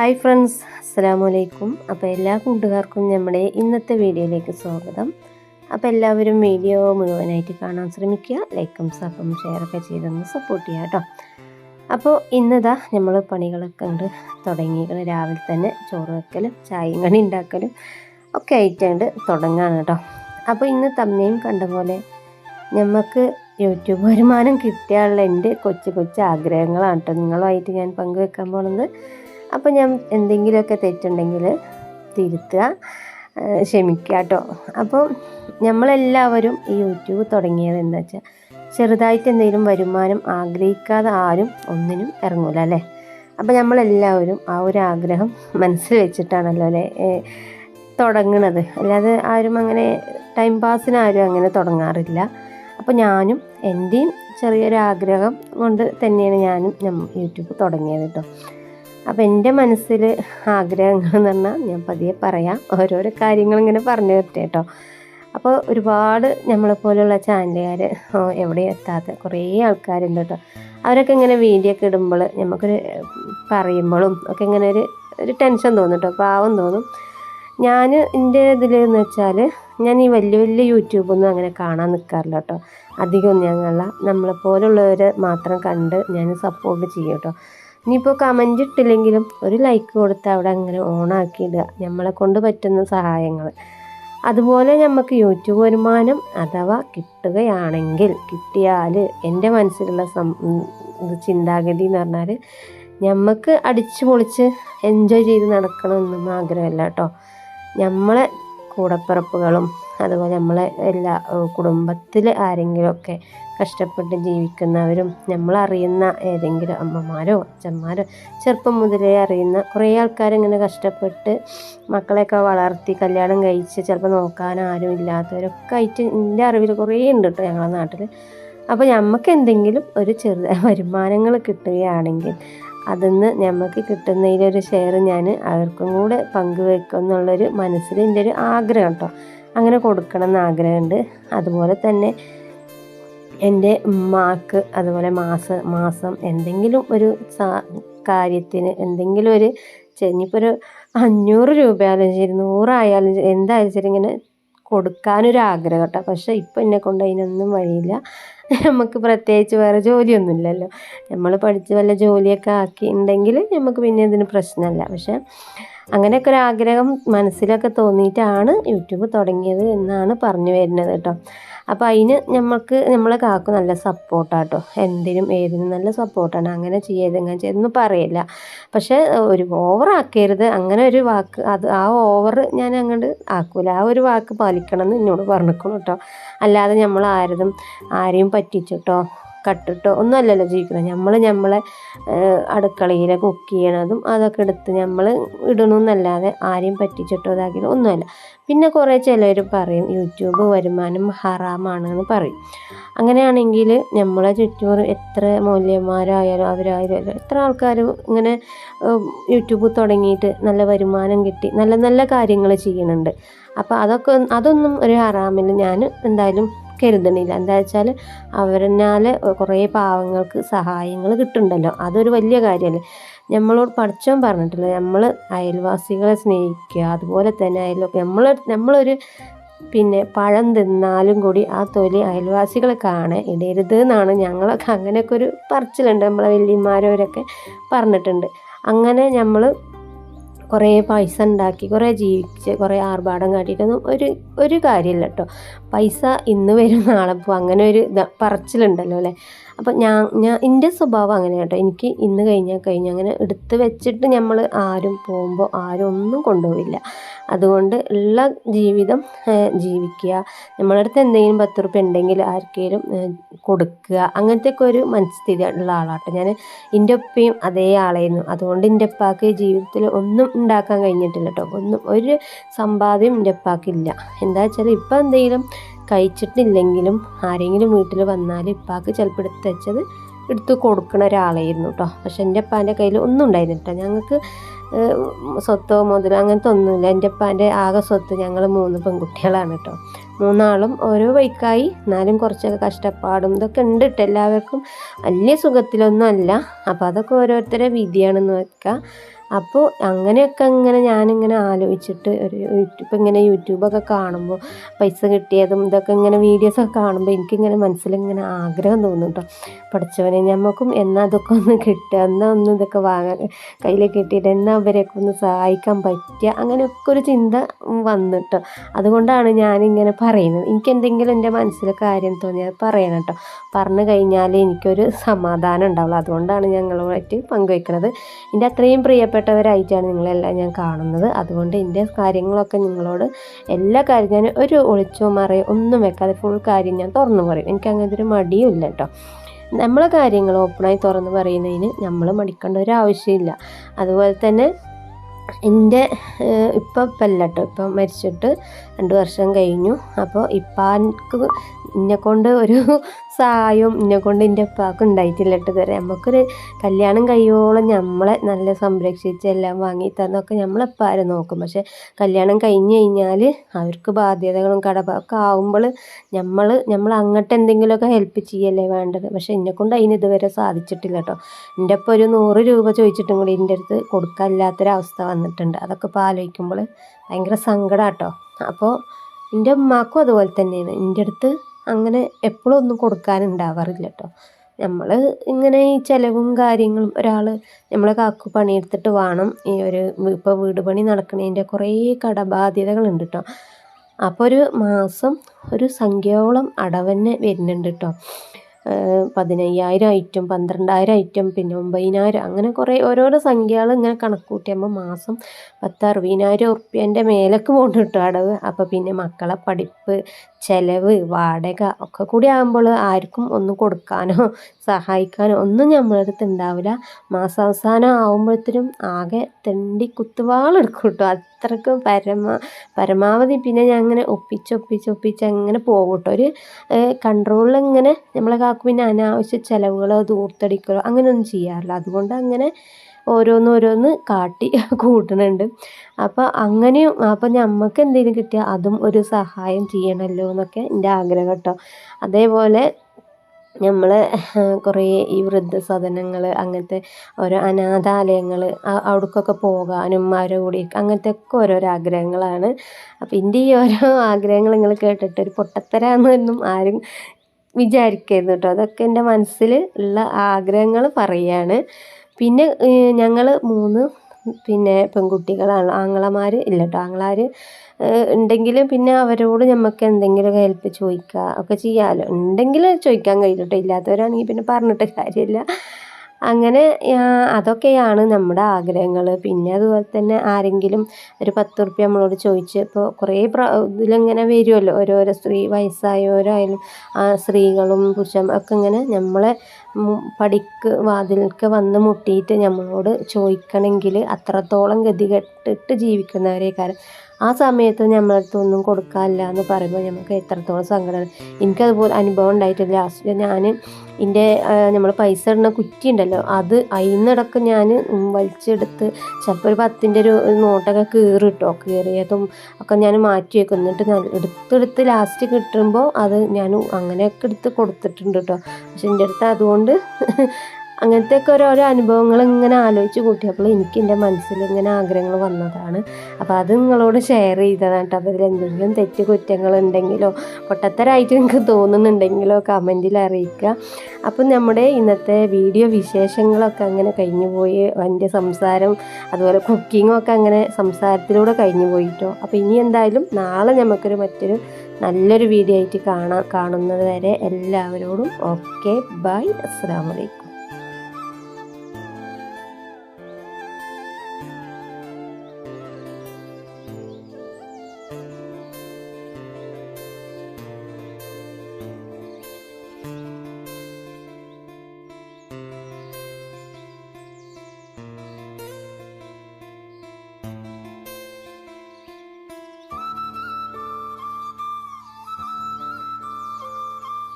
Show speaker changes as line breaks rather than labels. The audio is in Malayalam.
ഹായ് ഫ്രണ്ട്സ് അസ്സാം വലൈക്കും അപ്പോൾ എല്ലാ കൂട്ടുകാർക്കും നമ്മുടെ ഇന്നത്തെ വീഡിയോയിലേക്ക് സ്വാഗതം. അപ്പോൾ എല്ലാവരും വീഡിയോ മുഴുവനായിട്ട് കാണാൻ ശ്രമിക്കുക ലൈക്കും സബും ഷെയറൊക്കെ ചെയ്തൊന്ന് സപ്പോർട്ട് ചെയ്യുക കേട്ടോ. അപ്പോൾ ഇന്നതാ നമ്മൾ പണികളൊക്കെ ഉണ്ട് തുടങ്ങിയത് രാവിലെ തന്നെ ചോറ് വെക്കലും ചായയും കണി ഉണ്ടാക്കലും ഒക്കെ ആയിട്ടുണ്ട് തുടങ്ങാണ് കേട്ടോ. അപ്പോൾ ഇന്ന് തമ്മയും കണ്ട പോലെ നമുക്ക് യൂട്യൂബ് വരുമാനം കിട്ടിയാലുള്ള എന്റെ കൊച്ചു കൊച്ചു ആഗ്രഹങ്ങളാണ് കേട്ടോ. നിങ്ങളുമായിട്ട് ഞാൻ പങ്കുവെക്കാൻ പോണത് അപ്പോൾ ഞാൻ എന്തെങ്കിലുമൊക്കെ തെറ്റുണ്ടെങ്കിൽ തിരുത്തുക ക്ഷമിക്കുക കേട്ടോ. അപ്പോൾ നമ്മളെല്ലാവരും ഈ യൂട്യൂബ് തുടങ്ങിയത് എന്താ വെച്ചാൽ ചെറുതായിട്ട് എന്തെങ്കിലും വരുമാനം ആഗ്രഹിക്കാതെ ആരും ഒന്നിനും ഇറങ്ങൂല അല്ലേ? അപ്പോൾ നമ്മളെല്ലാവരും ആ ഒരു ആഗ്രഹം മനസ്സിൽ വെച്ചിട്ടാണല്ലോ അല്ലേ തുടങ്ങണത്. അല്ലാതെ ആരും അങ്ങനെ ടൈം പാസിന് ആരും അങ്ങനെ തുടങ്ങാറില്ല. അപ്പോൾ ഞാനും എന്റെയും ചെറിയൊരു ആഗ്രഹം കൊണ്ട് തന്നെയാണ് ഞാനും യൂട്യൂബ് തുടങ്ങിയത് കേട്ടോ. അപ്പോൾ എന്റെ മനസ്സിൽ ആഗ്രഹങ്ങൾ എന്ന് പറഞ്ഞാൽ ഞാൻ പതിയെ പറയാം. ഓരോരോ കാര്യങ്ങൾ ഇങ്ങനെ പറഞ്ഞു തരട്ടെ കേട്ടോ അപ്പോൾ ഒരുപാട് നമ്മളെ പോലെയുള്ള ചാനലുകാർ എവിടെ എത്താത്ത കുറേ ആൾക്കാരുണ്ട് കേട്ടോ അവരൊക്കെ ഇങ്ങനെ വീഡിയോ ഒക്കെ ഇടുമ്പോൾ നമുക്കൊരു പറയുമ്പോഴും ഒക്കെ ഇങ്ങനെ ഒരു ഒരു ടെൻഷൻ തോന്നും കേട്ടോ പാവം തോന്നും. ഞാൻ എന്റെ ഇതിൽ എന്ന് വെച്ചാൽ ഞാൻ ഈ വലിയ വലിയ യൂട്യൂബൊന്നും അങ്ങനെ കാണാൻ നിൽക്കാറില്ല കേട്ടോ അധികമൊന്നും ഞങ്ങള നമ്മളെ പോലുള്ളവരെ മാത്രം കണ്ട് ഞാൻ സപ്പോർട്ട് ചെയ്യും കേട്ടോ ഇനിയിപ്പോൾ കമന്റ് ഇട്ടില്ലെങ്കിലും ഒരു ലൈക്ക് കൊടുത്ത് അവിടെ അങ്ങനെ ഓണാക്കി ഇടുക നമ്മളെ കൊണ്ട് പറ്റുന്ന സഹായങ്ങൾ. അതുപോലെ നമുക്ക് യൂട്യൂബ് വരുമാനം അഥവാ കിട്ടുകയാണെങ്കിൽ കിട്ടിയാൽ എന്റെ മനസ്സിലുള്ള സം ചിന്താഗതി എന്ന് പറഞ്ഞാൽ നമുക്ക് അടിച്ചു പൊളിച്ച് എൻജോയ് ചെയ്ത് നടക്കണമെന്നും ആഗ്രഹമല്ല കേട്ടോ. നമ്മളെ കൂടപ്പിറപ്പുകളും അതുപോലെ നമ്മളെ എല്ലാ കുടുംബത്തിൽ ആരെങ്കിലുമൊക്കെ കഷ്ടപ്പെട്ട് ജീവിക്കുന്നവരും നമ്മളറിയുന്ന ഏതെങ്കിലും അമ്മമാരോ അച്ഛന്മാരോ ചെറുപ്പം മുതലേ അറിയുന്ന കുറേ ആൾക്കാരിങ്ങനെ കഷ്ടപ്പെട്ട് മക്കളെയൊക്കെ വളർത്തി കല്യാണം കഴിച്ച് ചിലപ്പോൾ നോക്കാൻ ആരും ഇല്ലാത്തവരൊക്കെ ആയിട്ട് എന്റെ അറിവിൽ കുറേ ഉണ്ട് കേട്ടോ ഞങ്ങളുടെ നാട്ടിൽ. അപ്പോൾ നമുക്ക് എന്തെങ്കിലും ഒരു ചെറിയ വരുമാനങ്ങൾ കിട്ടുകയാണെങ്കിൽ അതിന്ന് നമുക്ക് കിട്ടുന്നതിലൊരു ഷെയർ ഞാൻ അവർക്കും കൂടെ പങ്കുവെക്കും എന്നുള്ളൊരു മനസ്സിൽ എന്റെ ഒരു ആഗ്രഹം കേട്ടോ. അങ്ങനെ കൊടുക്കണം എന്ന് ആഗ്രഹമുണ്ട്. അതുപോലെ തന്നെ എന്റെ ഉമ്മാക്ക് അതുപോലെ മാസ മാസം എന്തെങ്കിലും ഒരു കാര്യത്തിന് എന്തെങ്കിലും ഒരു ഇനിയിപ്പോൾ ഒരു അഞ്ഞൂറ് രൂപയായാലും ശരി നൂറായാലും ശരി എന്തായാലും ശരി ഇങ്ങനെ കൊടുക്കാനൊരു ആഗ്രഹം കേട്ടോ. പക്ഷേ ഇപ്പം എന്നെ കൊണ്ട് അതിനൊന്നും വഴിയില്ല. നമുക്ക് പ്രത്യേകിച്ച് വേറെ ജോലിയൊന്നുമില്ലല്ലോ. നമ്മൾ പഠിച്ച് വല്ല ജോലിയൊക്കെ ആക്കി ഉണ്ടെങ്കിൽ നമുക്ക് പിന്നെ ഇതിന് പ്രശ്നമല്ല. പക്ഷേ അങ്ങനെയൊക്കെ ഒരു ആഗ്രഹം മനസ്സിലൊക്കെ തോന്നിയിട്ടാണ് യൂട്യൂബ് തുടങ്ങിയത് എന്നാണ് പറഞ്ഞു വരുന്നത് കേട്ടോ. അപ്പോൾ അതിന് നമുക്ക് നമ്മളെ കാക്ക നല്ല സപ്പോർട്ടാട്ടോ. എന്തിനും ഏതിനും നല്ല സപ്പോർട്ടാണ്. അങ്ങനെ ചെയ്യരുത് ഇങ്ങനെ ചെയ്തെന്ന് പറയില്ല. പക്ഷേ ഒരു ഓവറാക്കരുത് അങ്ങനെ ഒരു വാക്ക് അത് ആ ഓവർ ഞാൻ അങ്ങോട്ട് ആക്കൂല. ആ ഒരു വാക്ക് പാലിക്കണം എന്ന് എന്നോട് പറഞ്ഞിരിക്കണം കേട്ടോ അല്ലാതെ നമ്മൾ ആരതും ആരെയും പറ്റിച്ചിട്ടോ കട്ടിട്ടോ ഒന്നും അല്ലല്ലോ ജീവിക്കണം നമ്മൾ നമ്മളെ അടുക്കളയിലെ കുക്ക് ചെയ്യണതും അതൊക്കെ എടുത്ത് നമ്മൾ ഇടണമെന്നല്ലാതെ ആരെയും പറ്റിച്ചിട്ടോ ഇതാക്കിയിട്ട് ഒന്നുമല്ല. പിന്നെ കുറേ ചിലർ പറയും യൂട്യൂബ് വരുമാനം ഹറാമാണ് എന്ന് പറയും. അങ്ങനെയാണെങ്കിൽ നമ്മളെ ചുറ്റും എത്ര മൂല്യന്മാരായാലും അവരായാലും എത്ര ആൾക്കാർ ഇങ്ങനെ യൂട്യൂബ് തുടങ്ങിയിട്ട് നല്ല വരുമാനം കിട്ടി നല്ല നല്ല കാര്യങ്ങൾ ചെയ്യുന്നുണ്ട്. അപ്പോൾ അതൊക്കെ അതൊന്നും ഒരു ഹറാമിൽ ഞാൻ എന്തായാലും കരുതണില്ല. എന്താ വെച്ചാൽ അവരെന്നാൽ കുറേ പാവങ്ങൾക്ക് സഹായങ്ങൾ കിട്ടുന്നുണ്ടല്ലോ. അതൊരു വലിയ കാര്യമല്ലേ. നമ്മളോട് പഠിച്ചോൻ പറഞ്ഞിട്ടില്ല നമ്മൾ അയൽവാസികളെ സ്നേഹിക്കുക അതുപോലെ തന്നെ അയൽ നമ്മൾ നമ്മളൊരു പിന്നെ പഴം തിന്നാലും കൂടി ആ തൊലി അയൽവാസികളെ കാണാൻ ഇടരുത് എന്നാണ് ഞങ്ങളൊക്കെ അങ്ങനെയൊക്കെ ഒരു പറച്ചിലുണ്ട്. നമ്മളെ വല്യമാരവരൊക്കെ പറഞ്ഞിട്ടുണ്ട്. അങ്ങനെ നമ്മൾ കുറേ പൈസ ഉണ്ടാക്കി കുറേ ജീവിച്ച് കുറേ ആർഭാടം കാട്ടിയിട്ടൊന്നും ഒരു ഒരു കാര്യമില്ല കേട്ടോ. പൈസ ഇന്ന് വരും നാളെ പോകും. അങ്ങനെ ഒരു പറച്ചിലുണ്ടല്ലോ അല്ലേ? അപ്പം ഞാൻ ഞാൻ എന്റെ സ്വഭാവം അങ്ങനെ കേട്ടോ എനിക്ക് ഇന്ന് കഴിഞ്ഞാൽ കഴിഞ്ഞ് അങ്ങനെ എടുത്ത് വെച്ചിട്ട് നമ്മൾ ആരും പോകുമ്പോൾ ആരും ഒന്നും കൊണ്ടുപോവില്ല. അതുകൊണ്ട് ഉള്ള ജീവിതം ജീവിക്കുക. നമ്മളെ അടുത്ത് എന്തെങ്കിലും പത്ത് റുപ്യ ഉണ്ടെങ്കിൽ ആർക്കെങ്കിലും കൊടുക്കുക. അങ്ങനത്തെ ഒക്കെ ഒരു മനസ്ഥിതി ഉള്ള ആളാട്ടോ. ഞാൻ എന്റെ ഉപ്പയും അതേ ആളായിരുന്നു. അതുകൊണ്ട് എന്റെ ഉപ്പാക്ക് ജീവിതത്തിൽ ഒന്നും ഉണ്ടാക്കാൻ കഴിഞ്ഞിട്ടില്ല കേട്ടോ ഒന്നും ഒരു സമ്പാദ്യം എന്റെ ഉപ്പാക്കില്ല എന്താ വെച്ചാൽ ഇപ്പം എന്തെങ്കിലും കഴിച്ചിട്ടില്ലെങ്കിലും ആരെങ്കിലും വീട്ടിൽ വന്നാൽ ഇപ്പാക്ക് ചിലപ്പോൾ എടുത്ത് വെച്ചത് എടുത്ത് കൊടുക്കണ ഒരാളായിരുന്നു കേട്ടോ പക്ഷെ എന്റെ അപ്പാന്റെ കയ്യിൽ ഒന്നും ഉണ്ടായിരുന്നില്ല കേട്ടോ ഞങ്ങൾക്ക് സ്വത്തോ മുതലോ അങ്ങനത്തെ ഒന്നുമില്ല. എന്റെ അപ്പാന്റെ ആകെ സ്വത്ത് ഞങ്ങൾ മൂന്ന് പെൺകുട്ടികളാണ് കേട്ടോ മൂന്നാളും ഓരോ വൈക്കായി എന്നാലും കുറച്ചൊക്കെ കഷ്ടപ്പാടും ഇതൊക്കെ ഉണ്ട് കേട്ടോ എല്ലാവർക്കും. വലിയ സുഖത്തിലൊന്നും അല്ല. അപ്പോൾ അതൊക്കെ ഓരോരുത്തരെ വിധിയാണെന്ന് വെക്കുക അപ്പോൾ അങ്ങനെയൊക്കെ ഇങ്ങനെ ഞാനിങ്ങനെ ആലോചിച്ചിട്ട് ഒരു യൂട്യൂബ് ഇങ്ങനെ യൂട്യൂബൊക്കെ കാണുമ്പോൾ പൈസ കിട്ടിയതും ഇതൊക്കെ ഇങ്ങനെ വീഡിയോസൊക്കെ കാണുമ്പോൾ എനിക്കിങ്ങനെ മനസ്സിലിങ്ങനെ ആഗ്രഹം തോന്നും കേട്ടോ പഠിച്ചവനെ നമുക്കും എന്നാൽ അതൊക്കെ ഒന്ന് കിട്ടുക എന്നാൽ ഒന്ന് ഇതൊക്കെ വാങ്ങാൻ കയ്യിൽ കിട്ടിയിട്ട് എന്നാൽ അവരെയൊക്കെ ഒന്ന് സഹായിക്കാൻ പറ്റുക അങ്ങനെയൊക്കെ ഒരു ചിന്ത വന്നിട്ടോ അതുകൊണ്ടാണ് ഞാനിങ്ങനെ പറയുന്നത്. എനിക്ക് എന്തെങ്കിലും എന്റെ മനസ്സിൽ കാര്യം തോന്നിയാൽ പറയണം കേട്ടോ പറഞ്ഞു കഴിഞ്ഞാൽ എനിക്കൊരു സമാധാനം ഉണ്ടാവുള്ളൂ. അതുകൊണ്ടാണ് ഞങ്ങളുമായിട്ട് പങ്കുവയ്ക്കുന്നത് എന്റെ അത്രയും പ്രിയപ്പെട്ടവരായിട്ടാണ് നിങ്ങളെല്ലാം ഞാൻ കാണുന്നത്. അതുകൊണ്ട് എന്റെ കാര്യങ്ങളൊക്കെ നിങ്ങളോട് എല്ലാ കാര്യം ഞാൻ ഒരു ഒളിച്ചോ മറയോ ഒന്നും വെക്കാതെ ഫുൾ കാര്യം ഞാൻ തുറന്നു പറയും. എനിക്ക് അങ്ങനത്തെ ഒരു മടിയും ഇല്ല കേട്ടോ. നമ്മളെ കാര്യങ്ങൾ ഓപ്പണായി തുറന്ന് പറയുന്നതിന് നമ്മൾ മടിക്കേണ്ട ഒരു ആവശ്യമില്ല. അതുപോലെ തന്നെ എന്റെ ഇപ്പം ഇപ്പം അല്ല കേട്ടോ. ഇപ്പം മരിച്ചിട്ട് രണ്ട് വർഷം കഴിഞ്ഞു. അപ്പോൾ ഇപ്പം എന്നെ കൊണ്ട് ഒരു സഹായവും എന്നെ കൊണ്ട് എന്റെ ഉപ്പാക്ക് ഉണ്ടായിട്ടില്ല കേട്ടോ ഇതുവരെ. നമുക്കൊരു കല്യാണം കഴിയോളം നമ്മളെ നല്ല സംരക്ഷിച്ച് എല്ലാം വാങ്ങി തന്നൊക്കെ നമ്മളെപ്പാരും നോക്കും. പക്ഷെ കല്യാണം കഴിഞ്ഞ് കഴിഞ്ഞാൽ അവർക്ക് ബാധ്യതകളും കടമൊക്കെ ആവുമ്പോൾ നമ്മൾ നമ്മൾ അങ്ങോട്ട് എന്തെങ്കിലുമൊക്കെ ഹെൽപ്പ് ചെയ്യല്ലേ വേണ്ടത്. പക്ഷേ എന്നെ കൊണ്ട് അതിന് ഇതുവരെ സാധിച്ചിട്ടില്ല കേട്ടോ. എന്റെ ഒപ്പം ഒരു നൂറ് രൂപ ചോദിച്ചിട്ടും കൂടി എന്റെ അടുത്ത് കൊടുക്കാനില്ലാത്തൊരവസ്ഥ വന്നിട്ടുണ്ട്. അതൊക്കെ ഇപ്പോൾ ആലോചിക്കുമ്പോൾ ഭയങ്കര സങ്കടം കേട്ടോ. അപ്പോൾ എന്റെ ഉമ്മാക്കും അതുപോലെ തന്നെയാണ്. എന്റെ അടുത്ത് അങ്ങനെ എപ്പോഴും ഒന്നും കൊടുക്കാനുണ്ടാവാറില്ല കേട്ടോ നമ്മൾ ഇങ്ങനെ ഈ ചിലവും കാര്യങ്ങളും ഒരാൾ നമ്മളെ കാക്കു പണിയെടുത്തിട്ട് വേണം. ഈ ഒരു ഇപ്പോൾ വീട് പണി നടക്കുന്നതിന്റെ കുറേ കടബാധ്യതകളുണ്ട് കേട്ടോ അപ്പോൾ ഒരു മാസം ഒരു സംഖ്യയോളം അടവന്നെ വരുന്നുണ്ട് കേട്ടോ പതിനയ്യായിരം ഐറ്റം പന്ത്രണ്ടായിരം ഐറ്റം പിന്നെ ഒമ്പതിനായിരം അങ്ങനെ കുറേ ഓരോരോ സംഖ്യകൾ ഇങ്ങനെ കണക്ക് കൂട്ടിയാകുമ്പോൾ മാസം പത്ത് അറുപതിനായിരം ഉറുപ്പ്യന്റെ മേലേക്ക് പോകുന്നുണ്ട് കിട്ടും അടവ്. അപ്പോൾ പിന്നെ മക്കളെ പഠിപ്പ് ചിലവ് വാടക ഒക്കെ കൂടി ആകുമ്പോൾ ആർക്കും ഒന്നും കൊടുക്കാനോ സഹായിക്കാനോ ഒന്നും നമ്മളെ അടുത്ത് ഉണ്ടാവില്ല മാസാവസാനം ആകുമ്പോഴത്തേനും ആകെ തെണ്ടി കുത്തുവാളെടുക്കും കേട്ടോ അത്രയ്ക്കും പരമ പരമാവധി പിന്നെ ഞാൻ അങ്ങനെ ഒപ്പിച്ചൊപ്പിച്ച് ഒപ്പിച്ച് അങ്ങനെ പോകും ഒരു കൺട്രോളിൽ ഇങ്ങനെ നമ്മളെ കാക്കു പിന്നെ അനാവശ്യ ചിലവുകളോ ദൂർത്തടിക്കലോ അങ്ങനെയൊന്നും ചെയ്യാറില്ല. അതുകൊണ്ട് അങ്ങനെ ഓരോന്നോരോന്ന് കാട്ടി കൂട്ടുന്നുണ്ട് അപ്പോൾ അങ്ങനെയും അപ്പം നമുക്ക് എന്തെങ്കിലും കിട്ടിയാൽ അതും ഒരു സഹായം ചെയ്യണമല്ലോ എന്നൊക്കെ എന്റെ ആഗ്രഹം കേട്ടോ. അതേപോലെ നമ്മൾ കുറേ ഈ വൃദ്ധസദനങ്ങൾ അങ്ങനത്തെ ഓരോ അനാഥാലയങ്ങൾ അവിടേക്കൊക്കെ പോകാനും അവരെ കൂടി അങ്ങനത്തെ ഒക്കെ ഓരോരോ ആഗ്രഹങ്ങളാണ്. അപ്പം എന്റെ ഈ ഓരോ ആഗ്രഹങ്ങൾ നിങ്ങൾ കേട്ടിട്ട് ഒരു പൊട്ടത്തരാന്നൊന്നും ആരും വിചാരിക്കരുത് കേട്ടോ അതൊക്കെ എന്റെ മനസ്സിൽ ഉള്ള ആഗ്രഹങ്ങൾ പറയുകയാണ് പിന്നെ ഞങ്ങൾ മൂന്ന് പിന്നെ പെൺകുട്ടികളാണ്. ആങ്ങളമാർ ഇല്ല കേട്ടോ ആങ്ങളാർ ഉണ്ടെങ്കിൽ പിന്നെ അവരോട് നമുക്ക് എന്തെങ്കിലും ഹെൽപ്പ് ചോദിക്കുക ഒക്കെ ചെയ്യാമല്ലോ ഉണ്ടെങ്കിൽ ചോദിക്കാൻ കഴിയും കേട്ടോ ഇല്ലാത്തവരാണെങ്കിൽ പിന്നെ പറഞ്ഞിട്ട് കാര്യമില്ല അങ്ങനെ അതൊക്കെയാണ് നമ്മുടെ ആഗ്രഹങ്ങൾ. പിന്നെ അതുപോലെ തന്നെ ആരെങ്കിലും ഒരു പത്ത് റുപ്യ നമ്മളോട് ചോദിച്ച് ഇപ്പോൾ കുറേ പ്ര ഇതിലിങ്ങനെ വരുമല്ലോ. ഓരോരോ സ്ത്രീ വയസ്സായവരായാലും സ്ത്രീകളും പുരുഷൻ ഒക്കെ ഇങ്ങനെ നമ്മളെ പടിക്ക് വാതിൽക്ക് വന്ന് മുട്ടിയിട്ട് നമ്മളോട് ചോദിക്കണമെങ്കിൽ അത്രത്തോളം ഗതികെട്ടിട്ട് ജീവിക്കുന്നവരെ കാരണം ആ സമയത്ത് നമ്മളടുത്ത് ഒന്നും കൊടുക്കാനില്ല എന്ന് പറയുമ്പോൾ നമുക്ക് എത്രത്തോളം സങ്കടമാണ് എനിക്കതുപോലെ അനുഭവം ഉണ്ടായിട്ടില്ല. ലാസ്റ്റ് ഞാൻ എന്റെ നമ്മൾ പൈസ ഇടുന്ന കുറ്റി ഉണ്ടല്ലോ അത് അതിന്നിടക്ക് ഞാൻ വലിച്ചെടുത്ത് ചിലപ്പോൾ ഒരു പത്തിന്റെ ഒരു നോട്ടൊക്കെ കീറി കേട്ടോ കീറിയതും ഒക്കെ ഞാൻ മാറ്റി വെക്കും എന്നിട്ട് എടുത്തെടുത്ത് ലാസ്റ്റ് കിട്ടുമ്പോൾ അത് ഞാൻ അങ്ങനെയൊക്കെ എടുത്ത് കൊടുത്തിട്ടുണ്ട് കേട്ടോ പക്ഷെ എന്റെ അടുത്ത് അതുകൊണ്ട് അങ്ങനത്തെയൊക്കെ ഓരോരോ അനുഭവങ്ങൾ ഇങ്ങനെ ആലോചിച്ച് കൂട്ടിയപ്പോൾ എനിക്ക് എന്റെ മനസ്സിൽ ഇങ്ങനെ ആഗ്രഹങ്ങൾ വന്നതാണ്. അപ്പോൾ അത് നിങ്ങളോട് ഷെയർ ചെയ്തതാണ് കേട്ടോ. അപ്പോൾ ഇതിലെന്തെങ്കിലും തെറ്റ് കുറ്റങ്ങൾ ഉണ്ടെങ്കിലോ പൊട്ടത്തരായിട്ട് നിങ്ങൾക്ക് തോന്നുന്നുണ്ടെങ്കിലോ കമന്റിൽ അറിയിക്കുക. അപ്പം നമ്മുടെ ഇന്നത്തെ വീഡിയോ വിശേഷങ്ങളൊക്കെ അങ്ങനെ കഴിഞ്ഞു പോയി. എന്റെ സംസാരം അതുപോലെ കുക്കിങ്ങും ഒക്കെ അങ്ങനെ സംസാരത്തിലൂടെ കഴിഞ്ഞു പോയിട്ടോ അപ്പോൾ ഇനി എന്തായാലും നാളെ നമുക്കൊരു മറ്റൊരു നല്ലൊരു വീഡിയോ ആയിട്ട് കാണാ. കാണുന്നത് വരെ എല്ലാവരോടും ഓക്കെ ബൈ അസ്സാം വലൈക്കും